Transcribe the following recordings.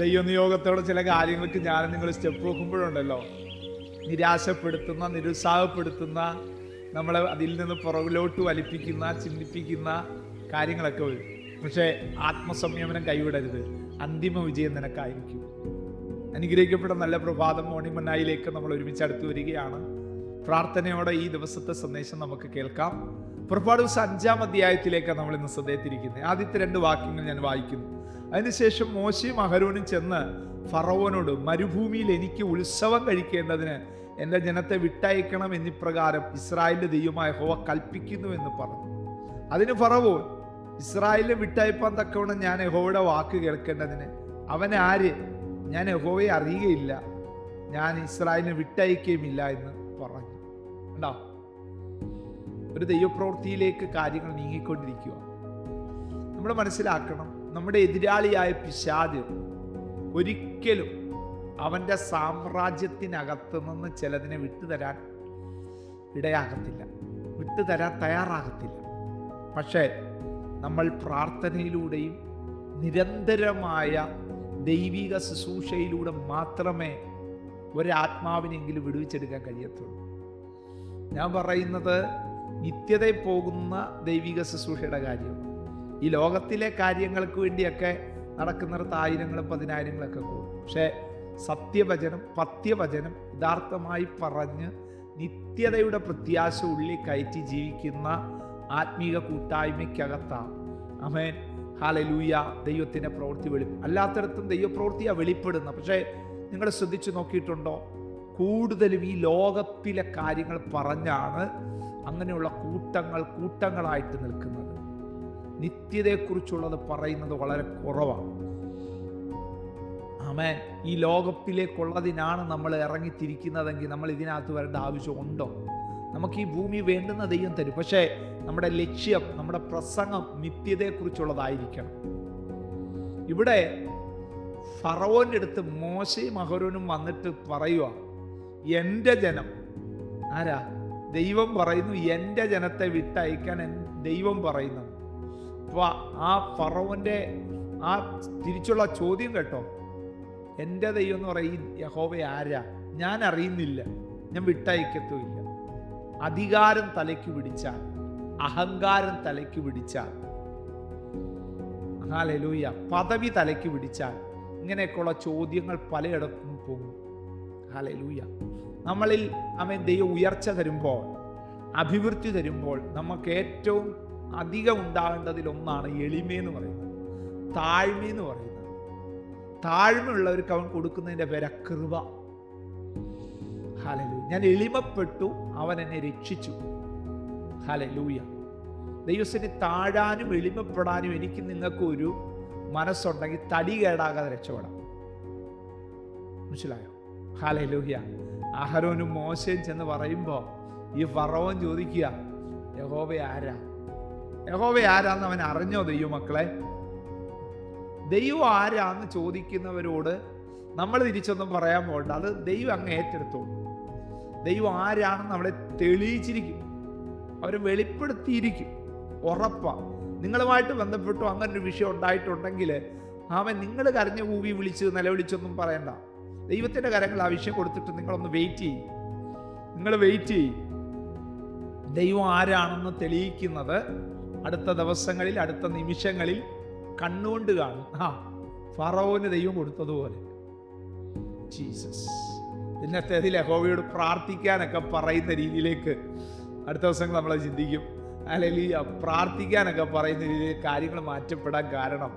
ദൈവനിയോഗത്തോടെ ചില കാര്യങ്ങൾക്ക് ഞാൻ നിങ്ങൾ സ്റ്റെപ്പ് വെക്കുമ്പോഴുണ്ടല്ലോ നിരാശപ്പെടുത്തുന്ന നിരുത്സാഹപ്പെടുത്തുന്ന നമ്മളെ അതിൽ നിന്ന് പുറകിലോട്ട് വലിപ്പിക്കുന്ന ചിന്തിപ്പിക്കുന്ന കാര്യങ്ങളൊക്കെ വരും. പക്ഷേ ആത്മസംയമനം കൈവിടരുത്. അന്തിമ വിജയം നിനക്കായിരിക്കും. അനുഗ്രഹിക്കപ്പെട്ട നല്ല പ്രഭാതം മോണിമന്നായിലേക്ക് നമ്മൾ ഒരുമിച്ച് അടുത്ത് വരികയാണ്. പ്രാർത്ഥനയോടെ ഈ ദിവസത്തെ സന്ദേശം നമുക്ക് കേൾക്കാം. പുറപ്പാട് ദിവസം അഞ്ചാം അധ്യായത്തിലേക്കാണ് നമ്മൾ ഇന്ന് ശ്രദ്ധയത്തിരിക്കുന്നത് ആദ്യത്തെ രണ്ട് വാക്യങ്ങൾ ഞാൻ വായിക്കുന്നു. അതിനുശേഷം മോശയും അഹരോനും ചെന്ന് ഫറവോനോട് മരുഭൂമിയിൽ എനിക്ക് ഉത്സവം കഴിക്കേണ്ടതിന് എന്റെ ജനത്തെ വിട്ടയക്കണം എന്നിപ്രകാരം ഇസ്രായേലിന്റെ ദൈവമായ ഹോവ കൽപ്പിക്കുന്നു എന്ന് പറഞ്ഞു. അതിന് ഫറവോൻ ഇസ്രായേലിനെ വിട്ടയപ്പാൻ തക്കവണ്ണം ഞാൻ യഹോവയുടെ വാക്ക് കേൾക്കേണ്ടതിന് അവൻ ആര്? ഞാൻ യഹോവയെ അറിയുകയില്ല. ഞാൻ ഇസ്രായേലിനെ വിട്ടയക്കുകയുമില്ല എന്ന് പറഞ്ഞു. ഉണ്ടോ ഒരു ദൈവപ്രവൃത്തിയിലേക്ക് കാര്യങ്ങൾ നീങ്ങിക്കൊണ്ടിരിക്കുക നമ്മൾ മനസ്സിലാക്കണം നമ്മുടെ എതിരാളിയായ പിശാദ് ഒരിക്കലും അവന്റെ സാമ്രാജ്യത്തിനകത്ത് നിന്ന് ചിലതിനെ വിട്ടുതരാൻ ഇടയാകത്തില്ല. വിട്ടുതരാൻ തയ്യാറാകത്തില്ല. പക്ഷേ നമ്മൾ പ്രാർത്ഥനയിലൂടെയും നിരന്തരമായ ദൈവിക ശുശ്രൂഷയിലൂടെ മാത്രമേ ഒരാത്മാവിനെങ്കിലും വിടുവിച്ചെടുക്കാൻ കഴിയത്തുള്ളൂ. ഞാൻ പറയുന്നത് നിത്യതയിൽ പോകുന്ന ദൈവിക ശുശ്രൂഷയുടെ കാര്യം. ഈ ലോകത്തിലെ കാര്യങ്ങൾക്ക് വേണ്ടിയൊക്കെ നടക്കുന്നിടത്ത് ആയിരങ്ങളും പതിനായിരങ്ങളൊക്കെ കൂടും പക്ഷേ സത്യവചനം പത്യവചനം യഥാർത്ഥമായി പറഞ്ഞ് നിത്യതയുടെ പ്രത്യാശ ഉള്ളിൽ കയറ്റി ജീവിക്കുന്ന ആത്മീക കൂട്ടായ്മയ്ക്കകത്താണ്. അമേൻ ഹാലലൂയ ദൈവത്തിന്റെ പ്രവൃത്തി വെളി അല്ലാത്തടത്തും ദൈവപ്രവൃത്തിയാണ് വെളിപ്പെടുന്നത്. പക്ഷേ നിങ്ങൾ ശ്രദ്ധിച്ചു നോക്കിയിട്ടുണ്ടോ? കൂടുതലും ഈ ലോകത്തിലെ കാര്യങ്ങൾ പറഞ്ഞാണ് അങ്ങനെയുള്ള കൂട്ടങ്ങൾ കൂട്ടങ്ങളായിട്ട് നിൽക്കുന്നത്. നിത്യതയെക്കുറിച്ചുള്ളത് പറയുന്നത് വളരെ കുറവാണ്. ആമേൻ. ഈ ലോകത്തിലേക്കുള്ളതിനാണ് നമ്മൾ ഇറങ്ങിത്തിരിക്കുന്നതെങ്കിൽ നമ്മൾ ഇതിനകത്ത് വരേണ്ട ആവശ്യമുണ്ടോ നമുക്ക് ഈ ഭൂമി വേണ്ടുന്ന ദൈവം തരും. പക്ഷേ നമ്മുടെ ലക്ഷ്യം നമ്മുടെ പ്രസംഗം നിത്യതയെക്കുറിച്ചുള്ളതായിരിക്കണം. ഇവിടെ ഫറവോന്റെ അടുത്ത് മോശയും അഹരോനും വന്നിട്ട് പറയുക എന്റെ ജനം ആരാ? ദൈവം പറയുന്നു എന്റെ ജനത്തെ വിട്ടയക്കാൻ ദൈവം പറയുന്നു. ആ ഫറവോന്റെ ആ തിരിച്ചുള്ള ചോദ്യം കേട്ടോ. എന്റെ ദൈവം എന്ന് പറയും യഹോവ ആരാ? ഞാൻ അറിയുന്നില്ല ഞാൻ വിട്ടയക്കത്തുമില്ല. അധികാരം തലയ്ക്ക് പിടിച്ചാൽ അഹങ്കാരം തലയ്ക്ക് പിടിച്ചാൽ ഹാലലൂയ പദവി തലയ്ക്ക് പിടിച്ചാൽ ഇങ്ങനെയൊക്കെയുള്ള ചോദ്യങ്ങൾ പലയിടത്തും പോകും. ഹാലലൂയ. നമ്മളിൽ അവൻ ദൈവം ഉയർച്ച തരുമ്പോൾ അഭിവൃദ്ധി തരുമ്പോൾ നമുക്ക് ഏറ്റവും അധികം ഉണ്ടാകേണ്ടതിൽ ഒന്നാണ് എളിമയെന്ന് പറയുന്നത്. താഴ്മയെന്ന് പറയുന്നത്. താഴ്മയുള്ളവർക്ക് അവൻ കൊടുക്കുന്നതിന്റെ പേര കൃപ. ഹലലു ഞാൻ എളിമപ്പെട്ടു അവൻ എന്നെ രക്ഷിച്ചു. ഹലലൂയ ദൈവത്തിന് താഴാനും എളിമപ്പെടാനും എനിക്ക് നിങ്ങൾക്ക് ഒരു മനസ്സുണ്ടെങ്കിൽ തടി കേടാകാതെ രക്ഷപ്പെടാം. മനസ്സിലായോ? ഹലലൂഹ്യ അഹരോനും മോശയും ചെന്ന് പറയുമ്പോൾ ഈ ഫറവൻ ചോദിക്കുക യഹോബ ആരാ? യഹോവ ആരാന്ന് അവൻ അറിഞ്ഞോ ദൈവമക്കളെ? ദൈവം ആരാന്ന് ചോദിക്കുന്നവരോട് നമ്മൾ തിരിച്ചൊന്നും പറയാൻ പോകണ്ട. അത് ദൈവം അങ്ങ് ഏറ്റെടുത്തോളൂ. ദൈവം ആരാണെന്ന് അവളെ തെളിയിച്ചിരിക്കും. അവർ വെളിപ്പെടുത്തിയിരിക്കും. ഉറപ്പാ. നിങ്ങളുമായിട്ട് ബന്ധപ്പെട്ടോ അങ്ങനൊരു വിഷയം ഉണ്ടായിട്ടുണ്ടെങ്കിൽ അവൻ നിങ്ങൾ കരഞ്ഞ കൂവി വിളിച്ച് നിലവിളിച്ചൊന്നും പറയണ്ട. ദൈവത്തിന്റെ കരങ്ങൾ ആ വിഷയം കൊടുത്തിട്ട് നിങ്ങളൊന്ന് വെയിറ്റ് ചെയ്യും. നിങ്ങൾ വെയിറ്റ് ചെയ്യും. ദൈവം ആരാണെന്ന് തെളിയിക്കുന്നത് അടുത്ത ദിവസങ്ങളിൽ അടുത്ത നിമിഷങ്ങളിൽ കണ്ണുകൊണ്ട് കാണും. ആ ഫറോന് ദൈവം കൊടുത്തതുപോലെ. ജീസസ്. ഇന്നത്തേതിൽ യഹോവയോട് പ്രാർത്ഥിക്കാനൊക്കെ പറയുന്ന രീതിയിലേക്ക് അടുത്ത ദിവസങ്ങൾ നമ്മൾ ചിന്തിക്കും. അല്ലെങ്കിൽ പ്രാർത്ഥിക്കാനൊക്കെ പറയുന്ന രീതിയിൽ കാര്യങ്ങൾ മാറ്റപ്പെടാൻ കാരണം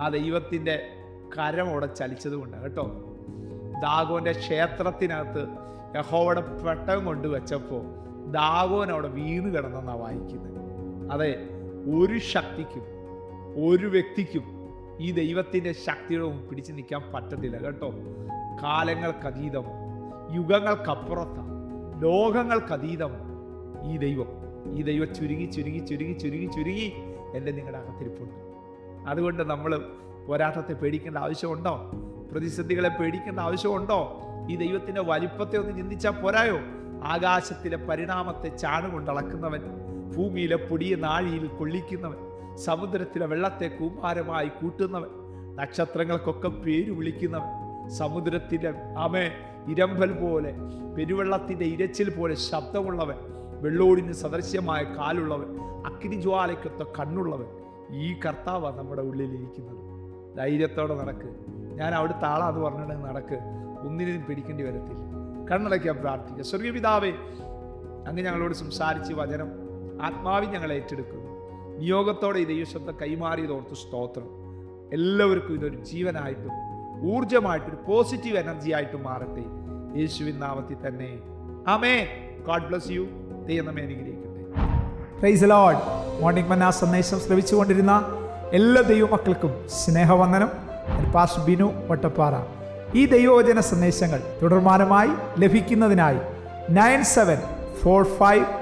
ആ ദൈവത്തിന്റെ കരം അവിടെ ചലിച്ചത് കൊണ്ട് കേട്ടോ. ദാഗോന്റെ ക്ഷേത്രത്തിനകത്ത് യഹോവയുടെ പെട്ടകം കൊണ്ട് വെച്ചപ്പോൾ ദാഗോൻ അവിടെ വീണ് കിടന്നെന്നാണ് വായിക്കുന്നത്. അതെ ഒരു ശക്തിക്കും ഒരു വ്യക്തിക്കും ഈ ദൈവത്തിന്റെ ശക്തിയുടെ പിടിച്ചു നിൽക്കാൻ പറ്റത്തില്ല കേട്ടോ. കാലങ്ങൾക്കതീതം യുഗങ്ങൾക്കപ്പുറത്താണ് ലോകങ്ങൾക്കതീതം ഈ ദൈവം ഈ ദൈവം ചുരുങ്ങി ചുരുങ്ങി ചുരുങ്ങി ചുരുങ്ങി ചുരുങ്ങി എന്റെ നിങ്ങളുടെ അകത്തിരിപ്പുണ്ട്. അതുകൊണ്ട് നമ്മൾ പോരാട്ടത്തെ പേടിക്കേണ്ട ആവശ്യമുണ്ടോ? പ്രതിസന്ധികളെ പേടിക്കേണ്ട ആവശ്യമുണ്ടോ? ഈ ദൈവത്തിന്റെ വലിപ്പത്തെ ഒന്ന് ചിന്തിച്ചാൽ പോരായോ? ആകാശത്തിലെ പരിണാമത്തെ ചാണുകൊണ്ട് അളക്കുന്നവൻ ഭൂമിയിലെ പൊടിയ നാഴിയിൽ കൊള്ളിക്കുന്നവൻ സമുദ്രത്തിലെ വെള്ളത്തെ കൂമ്പാരമായി കൂട്ടുന്നവൻ നക്ഷത്രങ്ങൾക്കൊക്കെ പേര് വിളിക്കുന്നവൻ സമുദ്രത്തിലെ ആമേ ഇരമ്പൽ പോലെ പെരുവെള്ളത്തിന്റെ ഇരച്ചിൽ പോലെ ശബ്ദമുള്ളവൻ വെള്ളോടിന് സദൃശ്യമായ കാലുള്ളവൻ അഗ്നിജ്വാലയ്ക്കൊത്ത കണ്ണുള്ളവൻ ഈ കർത്താവാണ് നമ്മുടെ ഉള്ളിലിരിക്കുന്നത് ധൈര്യത്തോടെ നടക്ക്. ഞാൻ അവിടുത്തെ ആളാന്ന് പറഞ്ഞിട്ടുണ്ടെങ്കിൽ നടക്ക്. ഒന്നിനും പിടിക്കേണ്ടി വരത്തില്ല. കണ്ണടയ്ക്കാൻ പ്രാർത്ഥിക്കുക സ്വർഗീയ പിതാവേ അങ്ങ് ഞങ്ങളോട് സംസാരിച്ച് വചനം ആത്മാവിൽ ഞങ്ങൾ ഏറ്റെടുക്കുന്നു. നിയോഗത്തോടെ ഈ ദൈവശബ്ദം കൈമാറിയതോർത്ത് സ്തോത്രം. എല്ലാവർക്കും ഇതൊരു ജീവനായിട്ടും ഊർജമായിട്ടും പോസിറ്റീവ് എനർജി ആയിട്ടും മാറട്ടെ. യേശുവിൻ നാമത്തിൽ തന്നെ. ആമേ ഗോഡ് ബ്ലസ് യു ദൈവം നമ്മെ അനുഗ്രഹിക്കട്ടെ. പ്രൈസ് ലോഡ് മോർണിംഗ് മന്ന സന്ദേശം ശ്രവിച്ചുകൊണ്ടിരുന്ന എല്ലാ ദൈവമക്കൾക്കും സ്നേഹവന്ദനം. പാസ് ബിനു വട്ടപ്പാറ. ഈ ദൈവവചന സന്ദേശങ്ങൾ തുടർമാനമായി ലഭിക്കുന്നതിനായി nine seven four five